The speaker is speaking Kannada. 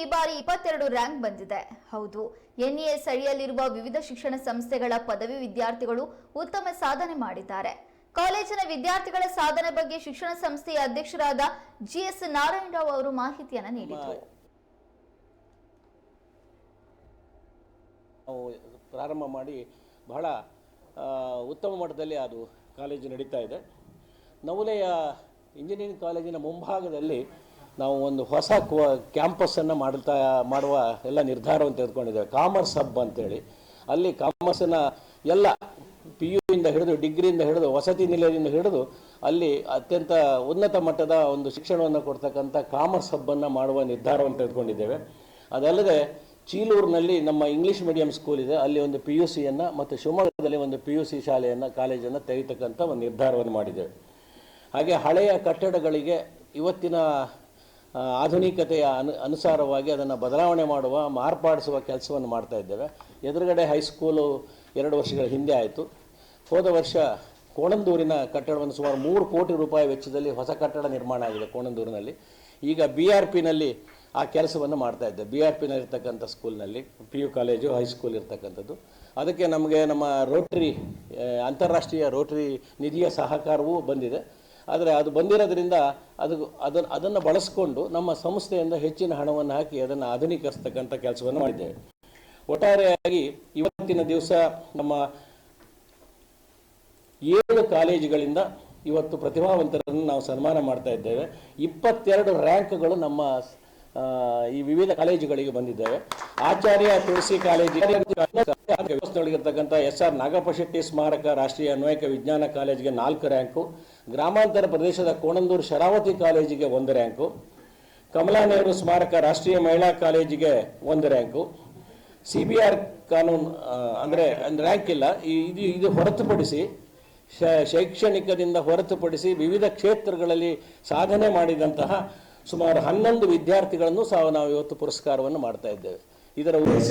ಈ ಬಾರಿ ಇಪ್ಪತ್ತೆರಡು ರ್ಯಾಂಕ್ ಬಂದಿದೆ. ಹೌದು ಎನ್ಇಎಸ್ ಅಡಿಯಲ್ಲಿರುವ ವಿವಿಧ ಶಿಕ್ಷಣ ಸಂಸ್ಥೆಗಳ ಪದವಿ ವಿದ್ಯಾರ್ಥಿಗಳು ಉತ್ತಮ ಸಾಧನೆ ಮಾಡಿದ್ದಾರೆ. ಕಾಲೇಜಿನ ವಿದ್ಯಾರ್ಥಿಗಳ ಸಾಧನೆ ಬಗ್ಗೆ ಶಿಕ್ಷಣ ಸಂಸ್ಥೆಯ ಅಧ್ಯಕ್ಷರಾದ ಜಿಎಸ್ ನಾರಾಯಣರಾವ್ ಅವರು ಮಾಹಿತಿಯನ್ನು ನೀಡಿದರು. ಪ್ರಾರಂಭ ಮಾಡಿ ಬಹಳ ಉತ್ತಮ ಮಟ್ಟದಲ್ಲಿ ಅದು ಕಾಲೇಜು ನಡೀತಾ ಇದೆ. ನವಲೆಯ ಇಂಜಿನಿಯರಿಂಗ್ ಕಾಲೇಜಿನ ಮುಂಭಾಗದಲ್ಲಿ ನಾವು ಒಂದು ಹೊಸ ಕ್ಯಾಂಪಸನ್ನು ಮಾಡ್ತಾ, ಮಾಡುವ ಎಲ್ಲ ನಿರ್ಧಾರವನ್ನು ತೆಗೆದುಕೊಂಡಿದ್ದೇವೆ. ಕಾಮರ್ಸ್ ಹಬ್ ಅಂತೇಳಿ. ಅಲ್ಲಿ ಕಾಮರ್ಸನ್ನ ಎಲ್ಲ ಪಿ ಯುಯಿಂದ ಹಿಡಿದು, ಡಿಗ್ರಿಯಿಂದ ಹಿಡಿದು, ವಸತಿ ನಿಲಯದಿಂದ ಹಿಡಿದು, ಅಲ್ಲಿ ಅತ್ಯಂತ ಉನ್ನತ ಮಟ್ಟದ ಒಂದು ಶಿಕ್ಷಣವನ್ನು ಕೊಡ್ತಕ್ಕಂಥ ಕಾಮರ್ಸ್ ಹಬ್ಬನ್ನು ಮಾಡುವ ನಿರ್ಧಾರವನ್ನು ತೆಗೆದುಕೊಂಡಿದ್ದೇವೆ. ಅದಲ್ಲದೆ ಚೀಲೂರಿನಲ್ಲಿ ನಮ್ಮ ಇಂಗ್ಲೀಷ್ ಮೀಡಿಯಂ ಸ್ಕೂಲ್ ಇದೆ. ಅಲ್ಲಿ ಒಂದು ಪಿ ಯು ಸಿಯನ್ನು ಮತ್ತು ಶಿವಮೊಗ್ಗದಲ್ಲಿ ಒಂದು ಪಿ ಯು ಸಿ ಶಾಲೆಯನ್ನು ಕಾಲೇಜನ್ನು ತೆಗಿತಕ್ಕಂಥ ಒಂದು ನಿರ್ಧಾರವನ್ನು ಮಾಡಿದ್ದೇವೆ. ಹಾಗೆ ಹಳೆಯ ಕಟ್ಟಡಗಳಿಗೆ ಇವತ್ತಿನ ಆಧುನಿಕತೆಯ ಅನು, ಅನುಸಾರವಾಗಿ ಅದನ್ನು ಬದಲಾವಣೆ ಮಾಡುವ, ಮಾರ್ಪಾಡಿಸುವ ಕೆಲಸವನ್ನು ಮಾಡ್ತಾ ಇದ್ದೇವೆ. ಎದುರುಗಡೆ ಹೈಸ್ಕೂಲು ಎರಡು ವರ್ಷಗಳ ಹಿಂದೆ ಆಯಿತು. ಹೋದ ವರ್ಷ ಕೋಣಂದೂರಿನ ಕಟ್ಟಡವನ್ನು ಸುಮಾರು ಮೂರು ಕೋಟಿ ರೂಪಾಯಿ ವೆಚ್ಚದಲ್ಲಿ ಹೊಸ ಕಟ್ಟಡ ನಿರ್ಮಾಣ ಆಗಿದೆ ಕೋಣಂದೂರಿನಲ್ಲಿ. ಈಗ ಬಿ ಆರ್ ಪಿನಲ್ಲಿ ಆ ಕೆಲಸವನ್ನು ಮಾಡ್ತಾ ಇದ್ದೆ. ಬಿ ಆರ್ ಪಿನಲ್ಲಿ ಇರ್ತಕ್ಕಂಥ ಸ್ಕೂಲ್ನಲ್ಲಿ ಪಿ ಯು ಕಾಲೇಜು ಹೈಸ್ಕೂಲ್ ಇರ್ತಕ್ಕಂಥದ್ದು. ಅದಕ್ಕೆ ನಮಗೆ ನಮ್ಮ ರೋಟ್ರಿ ಅಂತಾರಾಷ್ಟ್ರೀಯ ರೋಟ್ರಿ ನಿಧಿಯ ಸಹಕಾರವೂ ಬಂದಿದೆ. ಆದರೆ ಅದು ಬಂದಿರೋದ್ರಿಂದ ಅದು ಅದನ್ನು ಅದನ್ನು ಬಳಸಿಕೊಂಡು ನಮ್ಮ ಸಂಸ್ಥೆಯಿಂದ ಹೆಚ್ಚಿನ ಹಣವನ್ನು ಹಾಕಿ ಅದನ್ನು ಆಧುನೀಕರಿಸ್ತಕ್ಕಂಥ ಕೆಲಸವನ್ನು ಮಾಡಿದ್ದೇವೆ. ಒಟ್ಟಾರೆಯಾಗಿ ಇವತ್ತಿನ ದಿವಸ ನಮ್ಮ ಏಳು ಕಾಲೇಜುಗಳಿಂದ ಇವತ್ತು ಪ್ರತಿಭಾವಂತರನ್ನು ನಾವು ಸನ್ಮಾನ ಮಾಡ್ತಾ ಇದ್ದೇವೆ. ಇಪ್ಪತ್ತೆರಡು ರ್ಯಾಂಕ್ಗಳು ನಮ್ಮ ಈ ವಿವಿಧ ಕಾಲೇಜುಗಳಿಗೆ ಬಂದಿದ್ದೇವೆ. ಆಚಾರ್ಯ ತುಳಸಿ ಕಾಲೇಜಿರ್ತಕ್ಕಂಥ ಎಸ್ ಆರ್ ನಾಗಪ್ಪ ಶೆಟ್ಟಿ ಸ್ಮಾರಕ, ರಾಷ್ಟ್ರೀಯ ಅನ್ವಯಿಕ ವಿಜ್ಞಾನ ಕಾಲೇಜಿಗೆ ನಾಲ್ಕು ರ್ಯಾಂಕು. ಗ್ರಾಮಾಂತರ ಪ್ರದೇಶದ ಕೋಣಂದೂರು ಶರಾವತಿ ಕಾಲೇಜಿಗೆ ಒಂದು ರ್ಯಾಂಕು ಕಮಲಾ ನೆಹರು ಸ್ಮಾರಕ ರಾಷ್ಟ್ರೀಯ ಮಹಿಳಾ ಕಾಲೇಜಿಗೆ ಒಂದು ರ್ಯಾಂಕು. ಸಿ ಬಿ ಆರ್ ಕಾನೂನು ಅಂದರೆ ರ್ಯಾಂಕ್ ಇಲ್ಲ. ಇದು ಇದು ಹೊರತುಪಡಿಸಿ ಶೈಕ್ಷಣಿಕದಿಂದ ಹೊರತುಪಡಿಸಿ ವಿವಿಧ ಕ್ಷೇತ್ರಗಳಲ್ಲಿ ಸಾಧನೆ ಮಾಡಿದಂತಹ ಸುಮಾರು ಹನ್ನೊಂದು ವಿದ್ಯಾರ್ಥಿಗಳನ್ನು ಸಹ ನಾವು ಇವತ್ತು ಪುರಸ್ಕಾರವನ್ನು ಮಾಡ್ತಾ ಇದ್ದೇವೆ. ಇದರ ಉದ್ದೇಶ